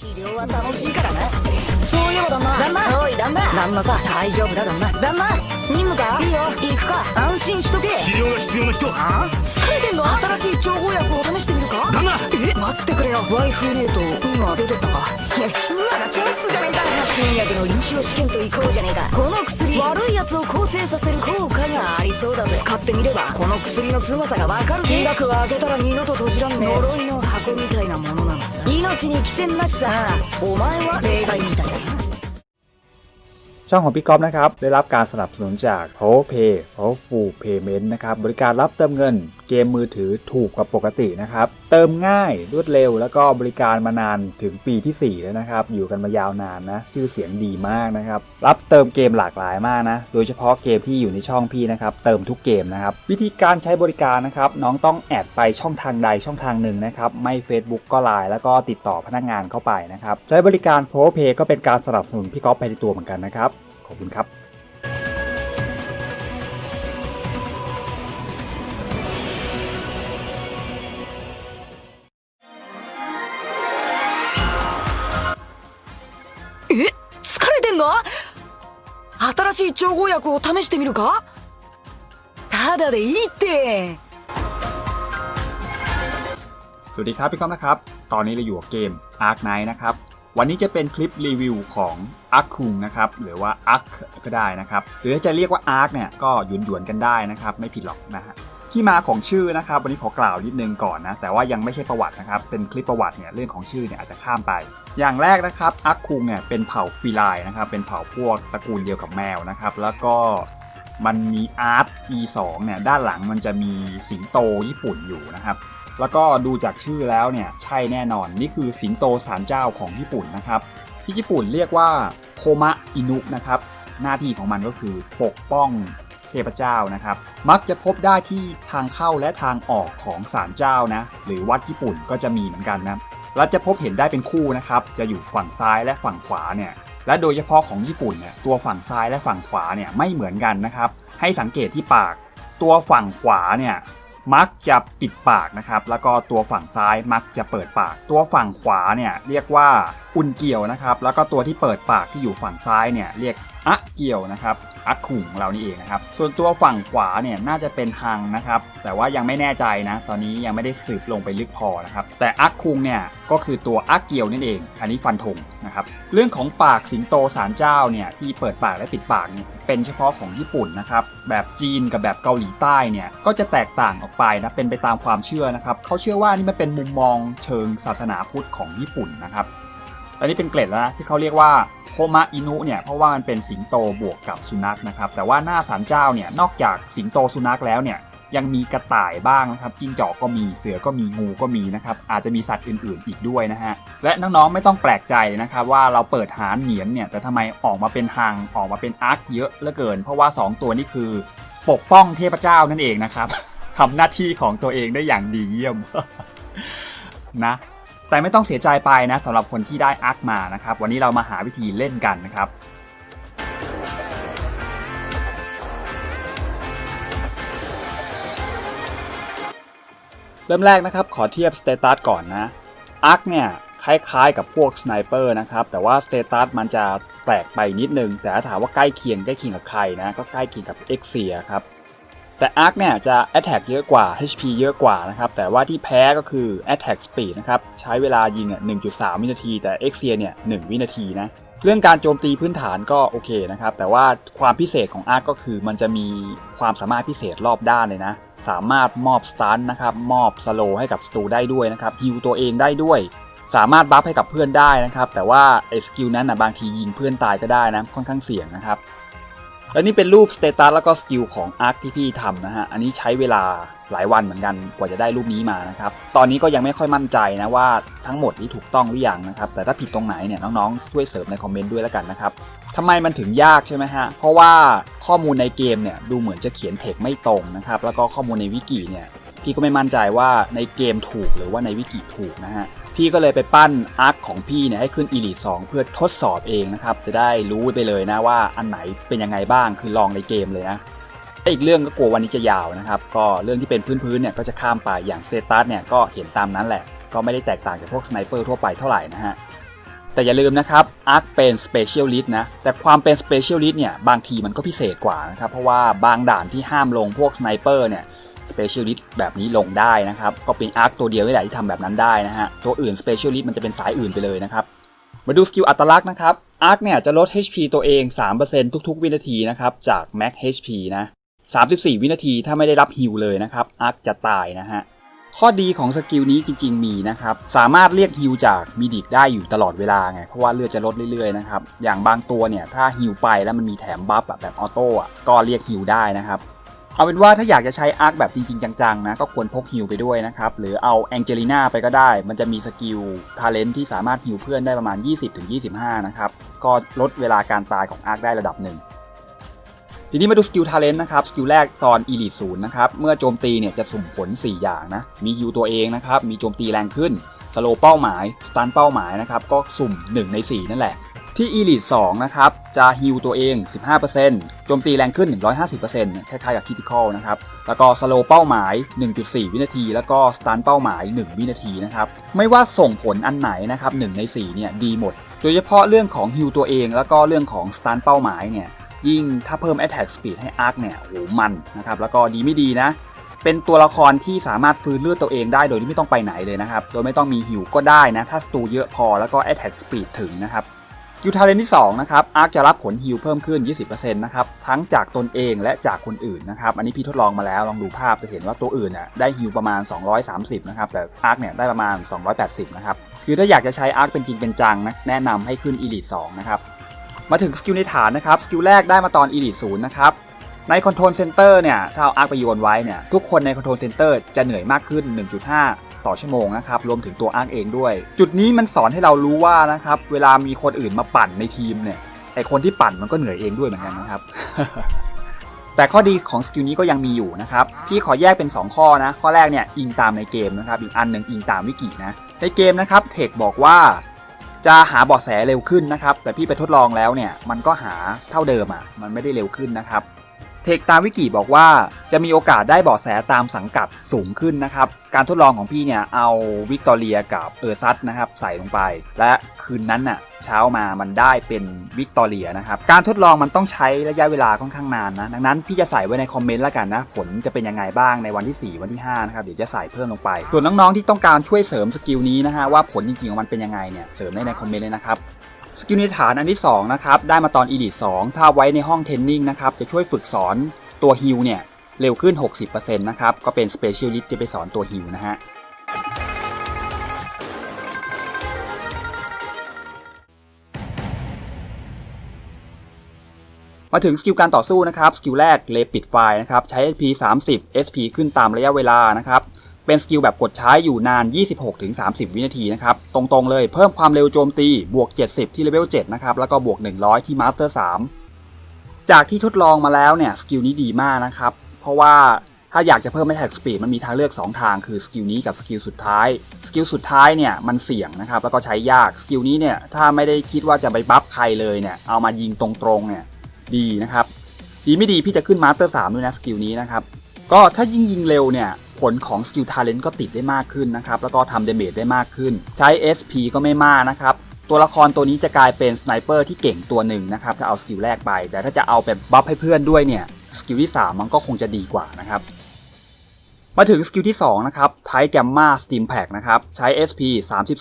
治療は楽しいからなそういえば旦那旦那おい旦那旦那さ大丈夫だ旦那旦那任務か？いいよ。行くか？安心しとけ。治療が必要な人。あ疲れてんの？新しい調合薬を試してみるか？旦那え？待ってくれよ。ワイフネート今出てったか？いやシンならチャンスじゃねえか。新薬の臨床試験と行こうじゃねえか。この薬。悪いやつを構成させる効果がありそうだぜ。使ってみればこの薬の凄さがわかる。金額を開けたら二度と閉じらんね呪いの箱みたいなものなんだ命に危険なしさお前は例外みたいだ。な ช่องของพี่ก๊อฟนะครับ ได้รับการสนับสนุนจาก Power Pay Powerful Payment นะครับ บริการรับเติมเงินเกมมือถือถูกกว่าปกตินะครับ เติมง่ายรวดเร็ว แล้วก็บริการมานานถึงปีที่ 4 แล้วนะครับ อยู่กันมายาวนานนะ ชื่อเสียงดีมากนะครับ รับเติมเกมหลากหลายมากนะ โดยเฉพาะเกมที่อยู่ในช่องพี่นะครับ เติมทุกเกมนะครับ วิธีการใช้บริการนะครับ น้องต้องแอดไปช่องทางใดช่องทางหนึ่งนะครับ ไม่ Facebook ก็ไลน์แล้วก็ติดต่อพนักงานเข้าไปนะครับ ใช้บริการ Power Pay ก็เป็นการสนับสนุนพี่ก๊อฟไปในตัวเหมือนกันนะครับ ขอบคุณครับ 疲れてんの新しい調合薬を試してみるかただでいいって สวัสดีครับพี่ก๊อฟนะครับ ตอนนี้เราอยู่กับเกม Ark Knight นะครับ วันนี้จะเป็นคลิปรีวิวของ Ark คุงนะครับหรือว่า Ark ก็ได้นะครับหรือจะเรียกว่า Ark เนี่ยก็หยวนหยวนกันได้นะครับไม่ผิดหรอกนะฮะที่มาของชื่อนะครับ วันนี้ขอกล่าวนิดนึงก่อนนะแต่ว่ายังไม่ใช่ประวัตินะครับเป็นคลิปประวัติเนี่ยเรื่องของชื่อเนี่ยอาจจะข้ามไป อย่างแรกนะครับอาร์คคุงเนี่ยเป็นเผ่าฟีไลน์นะครับเป็นเผ่าพวกตระกูลเดียวกับแมวนะครับแล้วก็มันมีอาร์ต E2 เนี่ยด้านหลังมันจะมีสิงโตญี่ปุ่นอยู่นะครับ แล้วก็ดูจากชื่อแล้วเนี่ยใช่แน่นอนนี่คือสิงโตศาลเจ้าของญี่ปุ่นนะครับ ที่ญี่ปุ่นเรียกว่าโคมะอินุนะครับ หน้าที่ของมันก็คือปกป้องเทพเจ้านะครับ มักจะพบได้ที่ทางเข้าและทางออกของศาลเจ้านะ หรือวัดญี่ปุ่นก็จะมีเหมือนกันนะและจะพบเห็นได้เป็นคู่นะครับ จะอยู่ฝั่งซ้ายและฝั่งขวาเนี่ย และโดยเฉพาะของญี่ปุ่นเนี่ยตัวฝั่งซ้ายและฝั่งขวาเนี่ยไม่เหมือนกันนะครับ ให้สังเกตที่ปาก ตัวฝั่งขวาเนี่ย มักจะปิดปากนะครับ แล้วก็ตัวฝั่งซ้ายมักจะเปิดปาก ตัวฝั่งขวาเนี่ยเรียกว่าอุนเกียวนะครับ แล้วก็ตัวที่เปิดปากที่อยู่ฝั่งซ้ายเนี่ยเรียกอะเกียวนะครับ อักขุงเรานี่เองนะครับ ส่วนตัวฝั่งขวาเนี่ยน่าจะเป็นฮังนะครับ แต่ว่ายังไม่แน่ใจนะ ตอนนี้ยังไม่ได้สืบลงไปลึกพอนะครับ แต่อักคุงเนี่ยก็คือตัวอักเกียวนั่นเอง อันนี้ฟันธงนะครับ เรื่องของปากสิงโตสารเจ้าเนี่ยที่เปิดปากและปิดปากเนี่ยเป็นเฉพาะของญี่ปุ่นนะครับ แบบจีนกับแบบเกาหลีใต้เนี่ยก็จะแตกต่างออกไปนะ เป็นไปตามความเชื่อนะครับ เขาเชื่อว่านี่มันเป็นมุมมองเชิงศาสนาพุทธของญี่ปุ่นนะครับอันนี้เป็นเกล็ดแล้วนะที่เขาเรียกว่า โคมะอินุเนี่ยเพราะว่ามันเป็นสิงโตบวกกับสุนัขนะครับแต่ว่าหน้าศาลเจ้าเนี่ยนอกจากสิงโตสุนัขแล้วเนี่ยยังมีกระต่ายบ้างนะครับจิ้งจอกก็มีเสือก็มีงูก็มีนะครับอาจจะมีสัตว์อื่นๆอีกด้วยนะฮะและน้องๆไม่ต้องแปลกใจนะครับว่าเราเปิดหาเหนียนเนี่ยแต่ทำไมออกมาเป็นหังออกมาเป็นอาร์คเยอะเหลือเกิน เพราะว่า 2 ตัวนี้คือปกป้องเทพเจ้านั่นเองนะครับทำหน้าที่ของตัวเองได้อย่างดีเยี่ยมนะ แต่ไม่ต้องเสียใจไปนะสำหรับคนที่ได้อาร์คมานะครับ วันนี้เรามาหาวิธีเล่นกันนะครับเริ่มแรกนะครับขอเทียบสเตตัสก่อนนะอาร์คเนี่ยคล้ายๆกับพวกสไนเปอร์นะครับแต่ว่าสเตตัสมันจะแปลกไปนิดนึง แต่ถ้าถามว่าใกล้เคียงใกล้เคียงกับใครนะก็ใกล้เคียงกับเอ็กเซียครับ แต่ Arc เนี่ยจะ Attack เยอะกว่า HP เยอะกว่านะครับแต่ว่าที่แพ้ก็คือ Attack Speed นะครับใช้เวลายิงอะ1.3 วินาที แต่ x อเนี่ย 1 วินาทีนะเรื่องการโจมตีพื้นฐานก็โอเคนะครับแต่ว่าความพิเศษของ Arc ก็คือมันจะมีความสามารถพิเศษรอบด้านเลยนะ สามารถมอบสตันนะครับมอบสโลให้กับศัตรูได้ด้วยนะครับฮิวตัวเองได้ด้วย สามารถบัฟให้กับเพื่อนได้นะครับแต่ว่าไอ้สกิลนั้นนะบางทียิงเพื่อนตายก็ได้นะค่อนข้างเสี่ยงนะครับ และนี่เป็นรูปสเตตัสแล้วก็สกิลของอาร์คที่พี่ทำนะฮะ อันนี้ใช้เวลาหลายวันเหมือนกันกว่าจะได้รูปนี้มานะครับ ตอนนี้ก็ยังไม่ค่อยมั่นใจนะว่าทั้งหมดนี้ถูกต้องหรือยังนะครับ แต่ถ้าผิดตรงไหนเนี่ยน้องๆช่วยเสริมในคอมเมนต์ด้วยแล้วกันนะครับทำไมมันถึงยากใช่ไหมฮะ เพราะว่าข้อมูลในเกมเนี่ยดูเหมือนจะเขียนเทคไม่ตรงนะครับ แล้วก็ข้อมูลในวิกิเนี่ยพี่ก็ไม่มั่นใจว่าในเกมถูกหรือว่าในวิกิถูกนะฮะ พี่ก็เลยไปปั้นอาร์คของพี่เนี่ยให้ขึ้น Elite 2เพื่อทดสอบเองนะครับ จะได้รู้ไปเลยนะว่าอันไหนเป็นยังไงบ้างคือลองในเกมเลยนะและอีกเรื่องก็กลัววันนี้จะยาวนะครับ ก็เรื่องที่เป็นพื้นๆเนี่ยก็จะข้ามไปอย่างเซตัสเนี่ยก็เห็นตามนั้นแหละ ก็ไม่ได้แตกต่างจากพวกสไนเปอร์ทั่วไปเท่าไหร่นะฮะแต่อย่าลืมนะครับอาร์คเป็น Specialist นะแต่ความเป็น Specialist เนี่ยบางทีมันก็พิเศษกว่านะครับเพราะว่าบางด่านที่ห้ามลงพวกสไนเปอร์เนี่ย Specialist แบบนี้ลงได้นะครับ ก็เป็นอาร์คตัวเดียวนี่แหละที่ทำแบบนั้นได้นะฮะ ตัวอื่น Specialist มันจะเป็นสายอื่นไปเลยนะครับ มาดูสกิลอัตลักษณ์นะครับ อาร์คเนี่ยจะลด HP ตัวเอง 3%ทุกๆ วินาทีนะครับจาก Max HP นะ 34 วินาทีถ้าไม่ได้รับฮิลเลยนะครับอาร์คจะตายนะฮะข้อดีของสกิลนี้จริงๆมีนะครับ สามารถเรียกฮิลจากมีดิกได้อยู่ตลอดเวลาไง เพราะว่าเลือดจะลดเรื่อยๆนะครับ อย่างบางตัวเนี่ย ถ้าฮิลไปแล้วมันมีแถมบัฟแบบออโต้อะก็เรียกฮิลได้นะครับ เอาเป็นว่าถ้าอยากจะใช้อาร์คแบบจริง ๆ จังๆนะก็ควรพกฮิลไปด้วยนะครับ หรือเอาแองเจลิน่าไปก็ได้ มันจะมีสกิลทาเลนที่สามารถฮิลเพื่อนได้ประมาณ 20-25 นะครับ ก็ลดเวลาการตายของอาร์คได้ระดับหนึ่งทีนี้มาดูสกิลทาเลนต์นะครับ สกิลแรกตอน Elite ศูนย์นะครับ เมื่อโจมตีเนี่ยจะสุ่มผล 4 อย่างนะ มีฮิวตัวเองนะครับ มีโจมตีแรงขึ้น สโลเป้าหมาย สตันเป้าหมายนะครับ ก็สุ่ม 1 ใน 4 นั่นแหละ ที่ Elite 2 นะครับ จะฮิวตัวเอง 15%โจมตีแรงขึ้น 150%คล้ายๆกับ Critical นะครับ แล้วก็สโลเป้าหมาย 1.4 วินาที แล้วก็สตันเป้าหมาย 1 วินาทีนะครับ ไม่ว่าส่งผลอันไหนนะครับ1ใน 4 เนี่ย ดีหมด โดยเฉพาะเรื่องของฮิวตัวเอง แล้วก็เรื่องของสตันเป้าหมายเนี่ย ยิ่งถ้าเพิ่ม Attack Speed ให้ Arc เนี่ยโหมันนะครับ แล้วก็ดีไม่ดีนะเป็นตัวละครที่สามารถฟื้นเลือดตัวเองได้โดยที่ไม่ต้องไปไหนเลยนะครับ โดยไม่ต้องมีหิวก็ได้นะ ถ้าสตูเยอะพอแล้วก็ Attack Speed ถึงนะครับ กิลทาเลนที่2นะครับอาร์คจะรับผลฮิลเพิ่มขึ้น 20%นะครับทั้งจากตนเองและจากคนอื่นนะครับอันนี้พี่ทดลองมาแล้วลองดูภาพจะเห็นว่าตัวอื่นน่ะได้ฮิลประมาณ 230นะครับแต่อาร์คเนี่ยได้ประมาณ 280นะครับคือถ้าอยากจะใช้อาร์คเป็นจริงเป็นจังนะแนะนำให้ขึ้น Elite 2นะครับมาถึงสกิลในฐานนะครับสกิลแรกได้มาตอน Elite 0นะครับใน Control Center เนี่ยถ้าเอาอาร์คไปโยนไว้เนี่ยทุกคนใน Control Center จะเหนื่อยมากขึ้น 1.5 ต่อชั่วโมงนะครับรวมถึงตัวอ้าร์คเองด้วย จุดนี้มันสอนให้เรารู้ว่านะครับเวลามีคนอื่นมาปั่นในทีมเนี่ยไอคนที่ปั่นมันก็เหนื่อยเองด้วยเหมือนกันนะครับแต่ข้อดีของสกิลนี้ก็ยังมีอยู่นะครับ พี่ขอแยกเป็น 2 ข้อนะ ข้อแรกเนี่ยอิงตามในเกมนะครับ อีกอันหนึ่งอิงตามวิกินะ ในเกมนะครับเทคบอกว่าจะหาเบาะแสเร็วขึ้นนะครับ แต่พี่ไปทดลองแล้วเนี่ยมันก็หาเท่าเดิมอะ่ะ มันไม่ได้เร็วขึ้นนะครับ เทคตามวิกิบอกว่าจะมีโอกาสได้เบาะแสตามสังกัดสูงขึ้นนะครับ การทดลองของพี่เนี่ยเอาวิกตอเรียกับเออร์ซัตนะครับใส่ลงไป และคืนนั้นน่ะเช้ามามันได้เป็นวิกตอเรียนะครับ การทดลองมันต้องใช้ระยะเวลาค่อนข้างนานนะ ดังนั้นพี่จะใส่ไว้ในคอมเมนต์แล้วกันนะ ผลจะเป็นยังไงบ้างในวันที่ 4 วันที่ 5 นะครับ เดี๋ยวจะใส่เพิ่มลงไป ส่วนน้องๆที่ต้องการช่วยเสริมสกิลนี้นะฮะว่าผลจริงๆของมันเป็นยังไงเนี่ยเสริมได้ในคอมเมนต์เลยนะครับ สกิลในฐานอันที่2นะครับได้มาตอน Elite 2 ถ้าไว้ในห้องเทรนนิ่งนะครับจะช่วยฝึกสอนตัวฮิลเนี่ยเร็วขึ้น 60%นะครับก็เป็น Specialist จะไปสอนตัวฮิลนะฮะมาถึงสกิลการต่อสู้นะครับ สกิลแรกเลปิดไฟนะครับ ใช้ SP 30 SP ขึ้นตามระยะเวลานะครับ เป็นสกิลแบบกดใช้อยู่นาน 26-30 วินาทีนะครับ ตรงๆเลยเพิ่มความเร็วโจมตีบวก 70 ที่เลเวล 7 นะครับ แล้วก็บวก 100 ที่มาสเตอร์ 3 จากที่ทดลองมาแล้วเนี่ยสกิลนี้ดีมากนะครับ เพราะว่าถ้าอยากจะเพิ่ม Attack Speed มันมีทางเลือก 2 ทางคือสกิลนี้กับสกิลสุดท้ายสกิลสุดท้ายเนี่ยมันเสี่ยงนะครับแล้วก็ใช้ยากสกิลนี้เนี่ยถ้าไม่ได้คิดว่าจะไปบัฟใครเลยเนี่ยเอามายิงตรงๆเนี่ยดีนะครับดีไม่ดีพี่จะขึ้นมาสเตอร์3ด้วยนะสกิลนี้นะครับก็ถ้ายิงยิงเร็วเนี่ย ผลของสกิลทาเลนต์ก็ติดได้มากขึ้นนะครับ แล้วก็ทำเดเมจได้มากขึ้น ใช้ SP ก็ไม่มากนะครับ ตัวละครตัวนี้จะกลายเป็นสไนเปอร์ที่เก่งตัวหนึ่งนะครับ ถ้าเอาสกิลแรกไป แต่ถ้าจะเอาแบบบัฟให้เพื่อนด้วยเนี่ย สกิลที่ 3 มันก็คงจะดีกว่านะครับมาถึงสกิลที่ 2 นะครับไทแกมมาสตีมแพคนะครับ ใช้ SP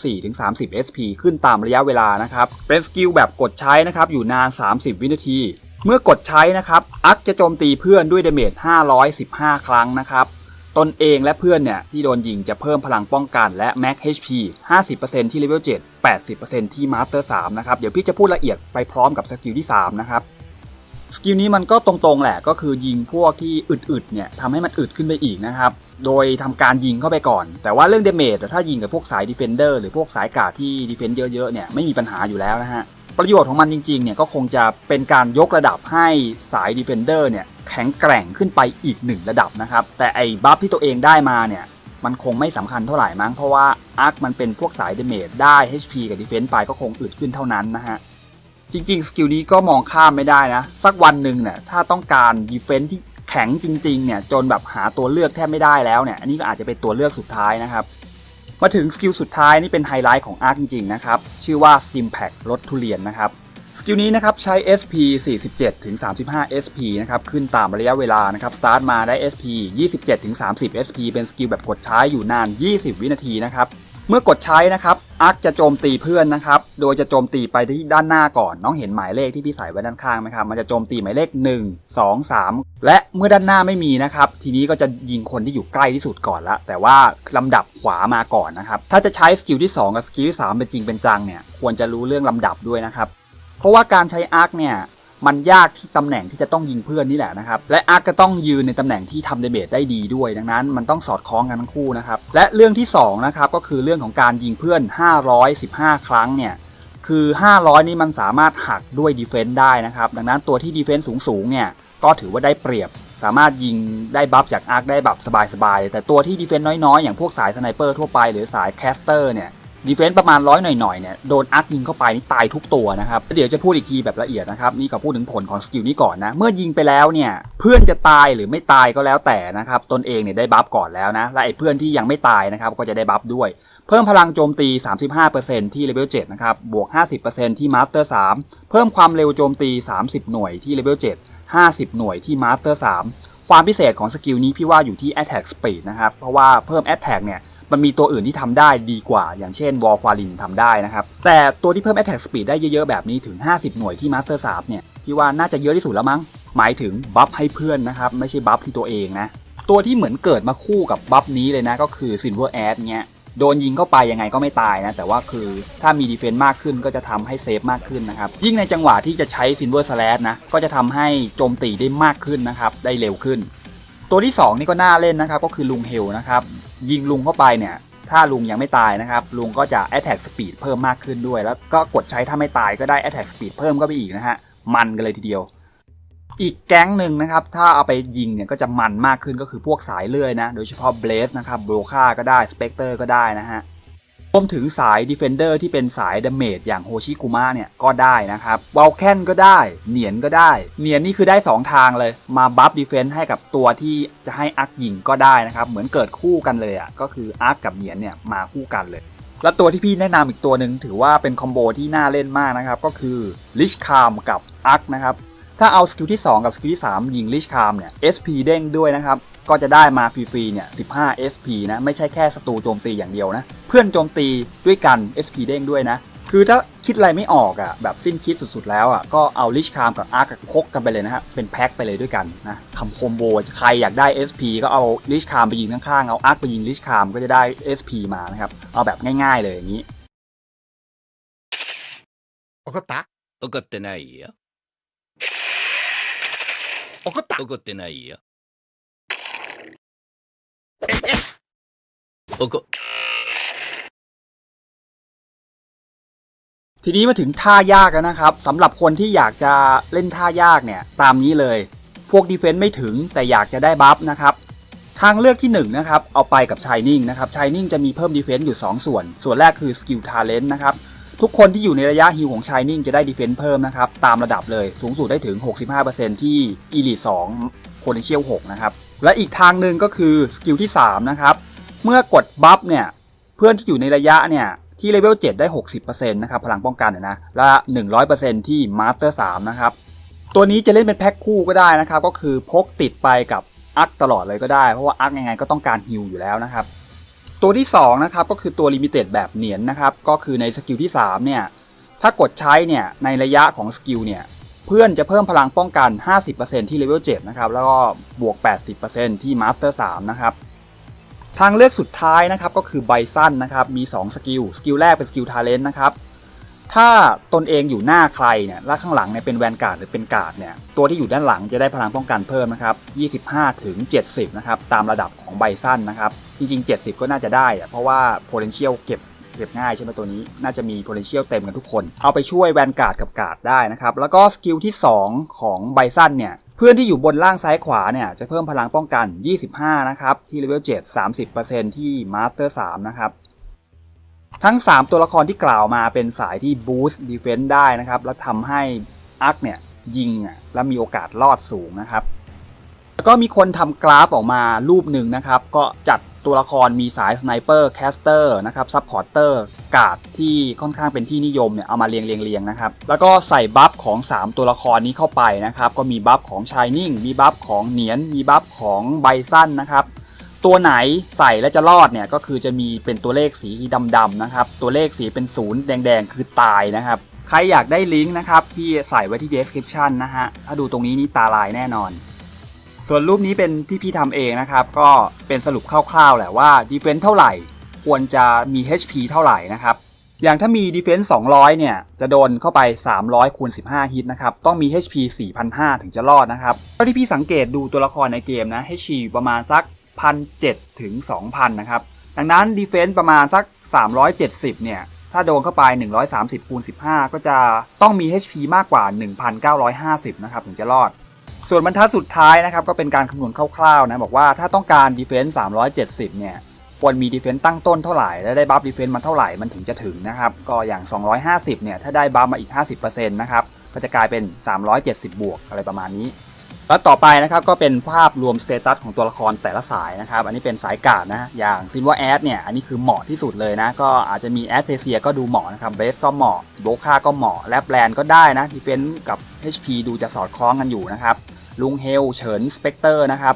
34-30 SP ขึ้นตามระยะเวลานะครับ เป็นสกิลแบบกดใช้นะครับ อยู่นาน 30 วินาที เมื่อกดใช้นะครับ อักจะโจมตีเพื่อนด้วยเดเมจ515 ครั้งนะครับ ตนเองและเพื่อนเนี่ยที่โดนยิงจะเพิ่มพลังป้องกันและ Max HP 50%ที่เลเวล7 80%ที่ Master 3นะครับ เดี๋ยวพี่จะพูดละเอียดไปพร้อมกับสกิลที่ 3 นะครับสกิลนี้มันก็ตรงๆแหละก็คือยิงพวกที่อึดๆเนี่ยทำให้มันอึดขึ้นไปอีกนะครับโดยทำการยิงเข้าไปก่อน แต่ว่าเรื่องเดเมจถ้ายิงกับพวกสายดีเฟนเดอร์หรือพวกสายกาดที่ดีเฟนเยอะๆเนี่ยไม่มีปัญหาอยู่แล้วนะฮะประโยชน์ของมันจริงๆเนี่ยก็คงจะเป็นการยกระดับให้สายดีเฟนเดอร์เนี่ย แข็งแกร่งขึ้นไปอีกหนึ่งระดับนะครับ แต่ไอ้บัฟที่ตัวเองได้มาเนี่ย มันคงไม่สำคัญเท่าไหร่มั้ง เพราะว่าอาร์คมันเป็นพวกสายเดเมจได้ HP กับดีเฟนต์ไปก็คงอึดขึ้นเท่านั้นนะฮะ จริง ๆ สกิลนี้ก็มองข้ามไม่ได้นะ สักวันหนึ่งเนี่ยถ้าต้องการดีเฟนต์ที่แข็งจริงๆเนี่ยจนแบบหาตัวเลือกแทบไม่ได้แล้วเนี่ยอันนี้ก็อาจจะเป็นตัวเลือกสุดท้ายนะครับมาถึงสกิลสุดท้ายนี่เป็นไฮไลท์ของอาร์คจริงๆนะครับชื่อว่า Steam Pack รถทุเรียนนะครับ สกิลนี้นะครับใช้ SP 47ถึง35 SP นะครับขึ้นตามระยะเวลานะครับสตาร์ทมาได้ SP 27ถึง30 SP เป็นสกิลแบบกดใช้อยู่นาน 20 วินาทีนะครับเมื่อกดใช้นะครับอาร์คจะโจมตีเพื่อนนะครับโดยจะโจมตีไปที่ด้านหน้าก่อน น้องเห็นหมายเลขที่พี่ใส่ไว้ด้านข้างไหมครับมันจะโจมตีหมายเลข 1 2 3 และเมื่อด้านหน้าไม่มีนะครับทีนี้ก็จะยิงคนที่อยู่ใกล้ที่สุดก่อนละ แต่ว่าลำดับขวามาก่อนนะครับถ้าจะใช้สกิลที่ 2 กับสกิลที่ 3 เป็นจริงเป็นจังเนี่ยควรจะรู้เรื่องลำดับด้วยนะครับ เพราะว่าการใช้อาร์คเนี่ยมันยากที่ตำแหน่งที่จะต้องยิงเพื่อนนี่แหละนะครับ และอาร์คก็ต้องยืนในตำแหน่งที่ทำเดเมจได้ดีด้วย ดังนั้นมันต้องสอดคล้องกันทั้งคู่นะครับ และเรื่องที่2นะครับก็คือเรื่องของการยิงเพื่อน 515 ครั้งเนี่ยคือ 500 นี่มันสามารถหักด้วยดีเฟนซ์ได้นะครับ ดังนั้นตัวที่ดีเฟนซ์สูงๆเนี่ยก็ถือว่าได้เปรียบ สามารถยิงได้บัฟจากอาร์คได้แบบสบายๆแต่ตัวที่ดีเฟนซ์น้อยๆ อย่างพวกสายสไนเปอร์ทั่วไปหรือสายแคสเตอร์เนี่ย ดีเฟนซ์ประมาณร้อยหน่อยๆเนี่ยโดนอาร์คยิงเข้าไปนี่ตายทุกตัวนะครับเดี๋ยวจะพูดอีกทีแบบละเอียดนะครับนี่เขาพูดถึงผลของสกิลนี้ก่อนนะ เมื่อยิงไปแล้วเนี่ยเพื่อนจะตายหรือไม่ตายก็แล้วแต่นะครับตนเองเนี่ยได้บัฟก่อนแล้วนะและไอ้เพื่อนที่ยังไม่ตายนะครับก็จะได้บัฟด้วย เพิ่มพลังโจมตี 35%ที่เลเวล7นะครับบวก 50%ที่มาสเตอร์3เพิ่มความเร็วโจมตี 30 หน่วยที่เลเวล7 50 หน่วยที่มาสเตอร์3ความพิเศษของสกิลนี้พี่ว่าอยู่ที่ Attack Speed นะครับเพราะว่าเพิ่ม Attack เนี่ย มันมีตัวอื่นที่ทำได้ดีกว่า อย่างเช่นวอลฟารินทำได้นะครับ แต่ตัวที่เพิ่ม Attack Speed ได้เยอะๆ แบบนี้ถึง 50 หน่วยที่ Master 3เนี่ยพี่ว่าน่าจะเยอะที่สุดแล้วมั้ง หมายถึงบัฟให้เพื่อนนะครับ ไม่ใช่บัฟที่ตัวเองนะ ตัวที่เหมือนเกิดมาคู่กับบัฟนี้เลยนะ ก็คือ Silver a d เนี่ยโดนยิงเข้าไปยังไงก็ไม่ตายนะ แต่ว่าคือถ้ามีดีเฟนซ์มากขึ้นก็จะทำให้เซฟมากขึ้นนะครับ ยิ่งในจังหวะที่จะใช้ Silver Slash นะ ก็จะทำให้โจมตีได้มากขึ้นนะครับ ได้เร็วขึ้น ตัวที่ 2 นี่ก็น่าเล่นนะครับ ก็คือลุงเฮลนะครับ ยิงลุงเข้าไปเนี่ย ถ้าลุงยังไม่ตายนะครับ ลุงก็จะ attack speed เพิ่มมากขึ้นด้วย แล้วก็กดใช้ถ้าไม่ตายก็ได้ attack speed เพิ่มก็ไปอีกนะฮะ มันกันเลยทีเดียว อีกแก๊งหนึ่งนะครับ ถ้าเอาไปยิงเนี่ยก็จะมันมากขึ้นก็คือพวกสายเลื่อยนะ โดยเฉพาะเบลสนะครับโบคาก็ได้สเปกเตอร์ก็ได้นะฮะ รวมถึงสาย Defender ที่เป็นสายดาเมจอย่างโฮชิกุมะเนี่ยก็ได้นะครับวอลแคนก็ได้ เหนียนก็ได้ เหนียนนี่คือได้ 2 ทางเลย มาบัฟดีเฟนส์ให้กับตัวที่จะให้อาร์คยิงก็ได้นะครับ เหมือนเกิดคู่กันเลยอะก็คืออาร์คกับเหนียนเนี่ยมาคู่กันเลย และตัวที่พี่แนะนำอีกตัวหนึ่งถือว่าเป็นคอมโบที่น่าเล่นมากนะครับก็คือลิชคามกับอาร์คนะครับถ้าเอาสกิลที่ 2 กับสกิลที่ 3 ยิงลิชคามเนี่ย SP เด้งด้วยนะครับ ก็จะได้มาฟรีๆเนี่ย 15 SP นะ ไม่ใช่แค่ศัตรูโจมตีอย่างเดียวนะ เพื่อนโจมตีด้วยกัน SP เด้งด้วยนะ คือถ้าคิดอะไรไม่ออกอะ่ะ แบบสิ้นคิดสุดๆแล้วอะ่ะ ก็เอาลิชคามกับอาร์คพกกันไปเลยนะฮะ เป็นแพ็คไปเลยด้วยกันนะทำโคมโบ ใครอยากได้ SP ก็เอาลิชคามไปยิงข้างๆ เอาอาร์คไปยิงลิชคามก็จะได้ SP มานะครับ เอาแบบง่ายๆเลยอย่างนี้ 怒った怒ってないよ。怒った怒ってないよ。 ทีนี้มาถึงท่ายากแล้วนะครับสำหรับคนที่อยากจะเล่นท่ายากเนี่ยตามนี้เลย พวกดีเฟนซ์ไม่ถึงแต่อยากจะได้บัฟนะครับทางเลือกที่1นงนะครับเอาไปกับ Shining นะครับ Shining จะมีเพิ่มดีเฟนซ์อยู่ 2 ส่วน ส่วนแรกคือ Skill Talent นะครับทุกคนที่อยู่ในระยะฮิวของ Shining จะได้ดีเฟนซ์เพิ่มนะครับตามระดับเลยสูงสุดได้ถึง 65%ที่ Elite 2 Potential 6นะครับ และอีกทางหนึ่งก็คือสกิลที่ 3 นะครับ เมื่อกดบัฟเนี่ย เพื่อนที่อยู่ในระยะเนี่ย ที่เลเวล7ได้ 60%นะครับ พลังป้องกันนี่ยนะและ 100%ที่มาสเตอร์3นะครับ ตัวนี้จะเล่นเป็นแพ็คคู่ก็ได้นะครับ ก็คือพกติดไปกับอักตลอดเลยก็ได้ เพราะว่าอักยังไงก็ต้องการฮิลอยู่แล้วนะครับ ตัวที่ 2 นะครับ ก็คือตัวลิมิเต็ดแบบเหนียนนะครับ ก็คือในสกิลที่ 3 เนี่ย ถ้ากดใช้เนี่ย ในระยะของสกิลเนี่ย เพื่อนจะเพิ่มพลังป้องกัน 50%ที่เลเวล7นะครับ แล้วก็บวก 80%ที่มาสเตอร์3นะครับ ทางเลือกสุดท้ายนะครับก็คือไบซันนะครับ มี 2 สกิล สกิลแรกเป็นสกิลทาเลนต์นะครับ ถ้าตนเองอยู่หน้าใครเนี่ยและข้างหลังเนี่ยเป็นแวนการ์ดหรือเป็นการ์ดเนี่ย ตัวที่อยู่ด้านหลังจะได้พลังป้องกันเพิ่มนะครับ 25 ถึง 70 นะครับ ตามระดับของไบซันนะครับ จริงๆ 70 ก็น่าจะได้ เพราะว่า potential เก็บ เก็บง่ายใช่ไหมตัวนี้ น่าจะมี potential เต็มกันทุกคน เอาไปช่วยแวนการ์ดกับการ์ดได้นะครับ แล้วก็สกิลที่ 2 ของไบซันเนี่ยเพื่อนที่อยู่บนล่างซ้ายขวาเนี่ยจะเพิ่มพลังป้องกัน 25 นะครับ ที่เลเวล7 30%ที่มาสเตอร์3นะครับทั้ง 3 ตัวละครที่กล่าวมาเป็นสายที่บูสต์ดีเฟนซ์ได้นะครับ และทำให้อาร์คเนี่ยยิงอะและมีโอกาสรอดสูงนะครับ แล้วก็มีคนทำกราฟออกมารูปหนึ่งนะครับ ก็จัด ตัวละครมีสายสไนเปอร์แคสเตอร์นะครับซัพพอร์เตอร์กาดที่ค่อนข้างเป็นที่นิยมเนี่ยเอามาเรียงเรียงเรียงนะครับแล้วก็ใส่บัฟของ 3 ตัวละครนี้เข้าไปนะครับก็มีบัฟของชายนิ่งมีบัฟของเหนียน มีบัฟของไบสั้นนะครับตัวไหนใส่แล้วจะรอดเนี่ยก็คือจะมีเป็นตัวเลขสีดำๆนะครับตัวเลขสีเป็นศูนย์แดงๆ คือตายนะครับใครอยากได้ลิงก์นะครับพี่ใส่ไว้ที่ description นะฮะถ้าดูตรงนี้นี่ตาลายแน่นอน ส่วนรูปนี้เป็นที่พี่ทำเองนะครับ ก็เป็นสรุปคร่าวๆแหละว่า defense เท่าไหร่ ควรจะมี HP เท่าไหร่นะครับ อย่างถ้ามี defense 200 เนี่ย จะโดนเข้าไป 300คูณ15 ฮิตนะครับ ต้องมี HP 4,500 ถึงจะรอดนะครับเท่าที่พี่สังเกตดูตัวละครในเกมนะ HP ประมาณสัก 1,700 ถึง 2,000 นะครับ ดังนั้น defense ประมาณสัก 370 เนี่ยถ้าโดนเข้าไป 130คูณ15 ก็จะต้องมี HP มากกว่า 1,950 นะครับ ถึงจะรอด ส่วนบรรทัดสุดท้ายนะครับก็เป็นการคำนวณคร่าวๆนะบอกว่าถ้าต้องการ defense 370 เนี่ยควรมี defense ตั้งต้นเท่าไหร่ และได้บัฟ defense มาเท่าไหร่มันถึงจะถึงนะครับ ก็อย่าง 250 เนี่ย ถ้าได้บัฟมาอีก 50%นะครับ ก็จะกลายเป็น 370 บวกอะไรประมาณนี้ แล้วต่อไปนะครับก็เป็นภาพรวมสเตตัสของตัวละครแต่ละสายนะครับ อันนี้เป็นสายกาดนะ อย่างซินว่าแอดเนี่ย อันนี้คือเหมาะที่สุดเลยนะ ก็อาจจะมีแอดเทเซียก็ดูเหมาะนะครับเบสก็เหมาะโบคาก็เหมาะ แลปแลนก็ได้นะดีเฟนต์กับ HP ดูจะสอดคล้องกันอยู่นะครับ ลุงเฮลเฉินสเปกเตอร์นะครับ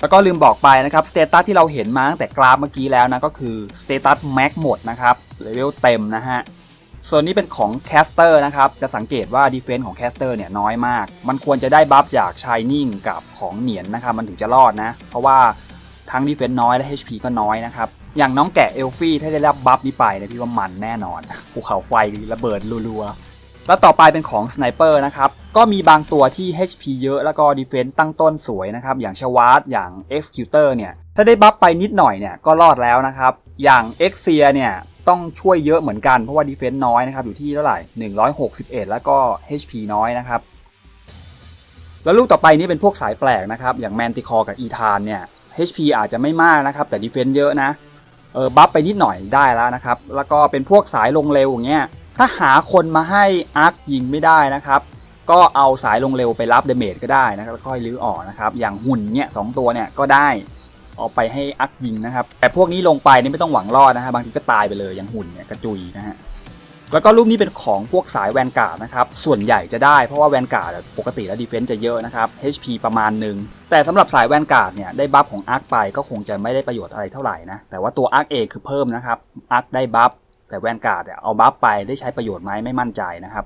แล้วก็ลืมบอกไปนะครับสเตตัสที่เราเห็นมาตั้งแต่กราฟเมื่อกี้แล้วนะก็คือสเตตัสแม็กหมดนะครับเลเวลเต็มนะฮะส่วนนี้เป็นของแคสเตอร์นะครับ จะสังเกตว่าดีเฟน s ์ของแคสเตอร์เนี่ยน้อยมาก มันควรจะได้บัฟจากชายนิ่งกับของเหนียนนะครับ มันถึงจะรอดนะ เพราะว่าทั้งดีเฟน s ์น้อยและ HP ก็น้อยนะครับ อย่างน้องแกะเอลฟี่ถ้าได้รับบัฟนี้ไปเนี่ยพี่ว่ามันแน่นอนภูเขาไฟระเบิดรัวๆ แล้วต่อไปเป็นของสไนเปอร์นะครับ ก็มีบางตัวที่ HP เยอะแล้วก็ดีเฟน s ์ตั้งต้นสวยนะครับ อย่างชวาร์อย่าง Executor เนี่ย ถ้าได้บัฟไปนิดหน่อยเนี่ย ก็รอดแล้วนะครับ อย่าง e x i a เนี่ย ต้องช่วยเยอะเหมือนกันเพราะว่าดีเฟน s ์น้อยนะครับ อยู่ที่เท่าไหร่ 161 แล้วก็ HP น้อยนะครับ แล้วลูกต่อไปนี่เป็นพวกสายแปลกนะครับ อย่างแมนติคอกับอีธานเนี่ย HP อาจจะไม่มากนะครับ แต่ดีเฟน s ์เยอะนะ เออบัฟไปนิดหน่อยได้แล้วนะครับ แล้วก็เป็นพวกสายลงเร็วอย่างเงี้ย ถ้าหาคนมาให้อาร์คยิงไม่ได้นะครับ ก็เอาสายลงเร็วไปรับเดเมจก็ได้นะครับแล้วค่อยลื้อออกนะครับ อย่างหุ่นเนี่ยสองตัวเนี่ยก็ได้เอาไปให้อักยิงนะครับ แต่พวกนี้ลงไปนี่ไม่ต้องหวังรอดนะฮะบางทีก็ตายไปเลยอย่างหุ่นเนี่ยกระจุยนะฮะแล้วก็รูปนี้เป็นของพวกสายแวนการ์ดนะครับ ส่วนใหญ่จะได้เพราะว่าแวนการ์ดปกติแล้วดีเฟนซ์จะเยอะนะครับ HP ประมาณหนึ่งแต่สำหรับสายแวนการ์ดเนี่ยได้บัฟของอาร์คไปก็คงจะไม่ได้ประโยชน์อะไรเท่าไหร่นะแต่ว่าตัวอาร์คเองคือเพิ่มนะครับอาร์คได้บัฟ แต่แวนการ์ดเอาบัฟไปได้ใช้ประโยชน์ไหมไม่มั่นใจนะครับ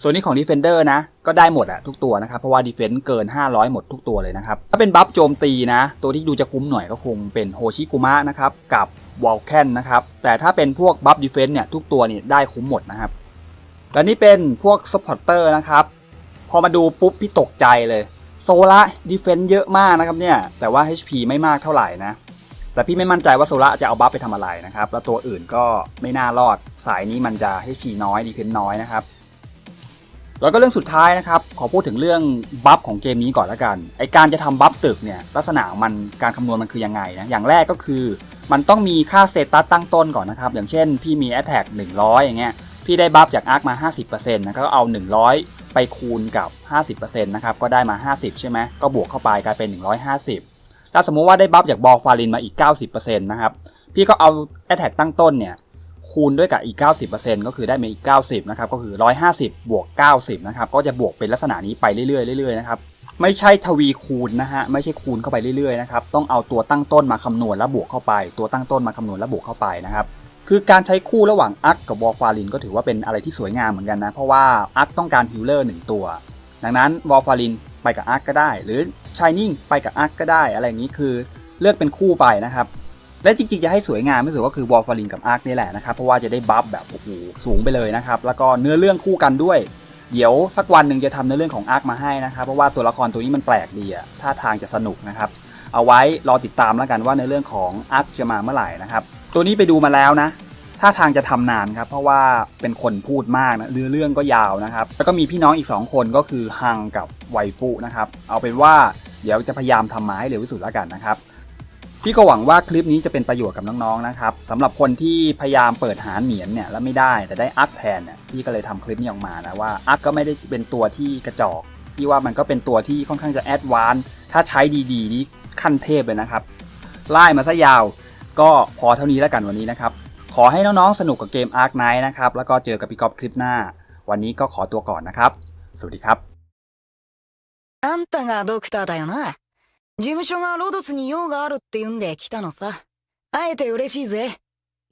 ส่วนนี้ของ Defender นะ ก็ได้หมดอะทุกตัวนะครับ เพราะว่า Defense เกิน 500 หมดทุกตัวเลยนะครับ ถ้าเป็นบัฟโจมตีนะ ตัวที่ดูจะคุ้มหน่อยก็คงเป็นโฮชิกุมะนะครับ กับวอลแคนนะครับ แต่ถ้าเป็นพวกบัฟ Defense เนี่ย ทุกตัวนี่ได้คุ้มหมดนะครับ และนี่เป็นพวก Supporter นะครับ พอมาดูปุ๊บพี่ตกใจเลย โซล่า Defense เยอะมากนะครับเนี่ยแต่ว่า HP ไม่มากเท่าไหร่นะ แต่พี่ไม่มั่นใจว่าโซล่าจะเอาบัฟไปทำอะไรนะครับ แล้วตัวอื่นก็ไม่น่ารอดสายนี้มันจะ HP น้อย Defense น้อยนะครับแล้วก็เรื่องสุดท้ายนะครับ ขอพูดถึงเรื่องบัฟของเกมนี้ก่อนละกัน ไอการจะทำบัฟตึกเนี่ยลักษณะมันการคำนวณมันคือยังไงนะ อย่างแรกก็คือ มันต้องมีค่าสเตตัสตั้งต้นก่อนนะครับ อย่างเช่น พี่มี a t t a c 100 อย่างเงี้ย พี่ได้บัฟจากอาร์คมา 50%นะก็เอา 100 ไปคูณกับ 50%นะครับ ก็ได้มา 50 ใช่ไหมก็บวกเข้าไปกลายเป็น 150 ถ้าสมมุติว่าได้บัฟจากบอลฟารินมาอีก 90%นะครับ พี่ก็เอา a t t a c ตั้งต้นเนี่ยคูณด้วยกับอีก 90%ก็คือได้มาอีก 90 นะครับ ก็คือ 150 บวก 90 นะครับ ก็จะบวกเป็นลักษณะนี้ไปเรื่อยๆเรื่อยๆนะครับ ไม่ใช่ทวีคูณนะฮะ ไม่ใช่คูณเข้าไปเรื่อยๆนะครับ ต้องเอาตัวตั้งต้นมาคำนวณแล้วบวกเข้าไป ตัวตั้งต้นมาคำนวณแล้วบวกเข้าไปนะครับ คือการใช้คู่ระหว่างอักกับวอลฟารินก็ถือว่าเป็นอะไรที่สวยงามเหมือนกันนะ เพราะว่าอักต้องการฮิลเลอร์หนึ่งตัว ดังนั้นวอลฟาริน ไปกับอักก็ได้ หรือชายนิ่งไปกับอักก็ได้อะไรอย่างนี้คือเลือกเป็นคู่ไปนะครับ และจริงๆจะให้สวยงามที่สุดก็คือวอลฟารินกับอาร์คนี่แหละนะครับเพราะว่าจะได้บัฟแบบโอ้โหสูงไปเลยนะครับแล้วก็เนื้อเรื่องคู่กันด้วย เดี๋ยวสักวันหนึ่งจะทำเนื้อเรื่องของอาร์คมาให้นะครับเพราะว่าตัวละครตัวนี้มันแปลกดีอะท่าทางจะสนุกนะครับเอาไว้รอติดตามแล้วกันว่าในเรื่องของอาร์คจะมาเมื่อไหร่นะครับตัวนี้ไปดูมาแล้วนะ ท่าทางจะทำนานครับ เพราะว่าเป็นคนพูดมากนะเนื้อเรื่องก็ยาวนะครับ แล้วก็มีพี่น้องอีก 2 คนก็คือฮังกับไวฟุนะครับ เอาเป็นว่าเดี๋ยวจะพยายามทำมาให้เร็วที่สุดแล้วกันนะครับพี่ก็หวังว่าคลิปนี้จะเป็นประโยชน์กับน้องๆนะครับสำหรับคนที่พยายามเปิดหาเหนียนเนี่ยแล้วไม่ได้แต่ได้อักแทนเนี่ยพี่ก็เลยทำคลิปนี้ออกมานะว่าอักก็ไม่ได้เป็นตัวที่กระจอกพี่ว่ามันก็เป็นตัวที่ค่อนข้างจะแอดวานซ์ถ้าใช้ดีๆนี่ขั้นเทพเลยนะครับไล่มาซะยาวก็พอเท่านี้แล้วกันวันนี้นะครับ ขอให้น้องๆสนุกกับเกม Ark Knight นะครับ แล้วก็เจอกับพี่ก๊อฟคลิปหน้า วันนี้ก็ขอตัวก่อนนะครับ สวัสดีครับあんたがドクターだよな。事務所がロドスに用があるって言うんで来たのさ。会えて嬉しいぜ。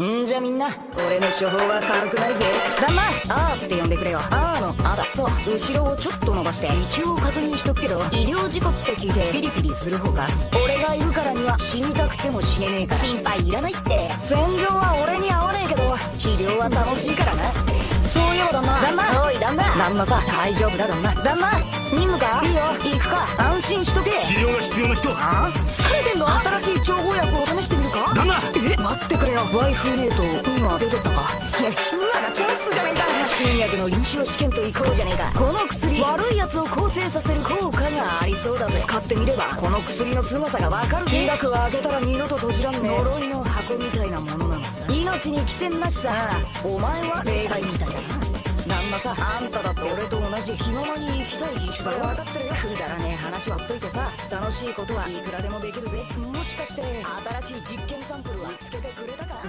んじゃみんな、俺の処方は軽くないぜ。旦那あーって呼んでくれよ。あーの、あだ。そう、後ろをちょっと伸ばして、一応確認しとくけど、医療事故って聞いてピリピリする方か。俺がいるからには死にたくても死ねねえから。心配いらないって。戦場は俺に合わねえけど、治療は楽しいからな。そういえば旦那。旦那おい旦那。旦那さ、大丈夫だ旦那。旦那任務か？いいよ、行くか。安心しとけ。治療が必要な人あ疲れてんの？新しい調合薬を試してみるか？旦那え待ってくれよ。ワイフネート今出てったか？いやシンナがチャンスじゃねえか。新薬の臨床試験と行こうじゃねえか。この薬悪いやつを構成させる効果がありそうだぜ。使ってみればこの薬の凄さがわかる医学は開けたら二度と閉じらんね呪いの箱みたいなものなんだ命に危険なしさ。お前は例外みたいだなまさあんただって俺と同じ気ままに行きたい人種だよ分かってるよ。くだらねえ話はっといてさ。楽しいことはいくらでもできるぜ。もしかして新しい実験サンプルは見つけてくれたか？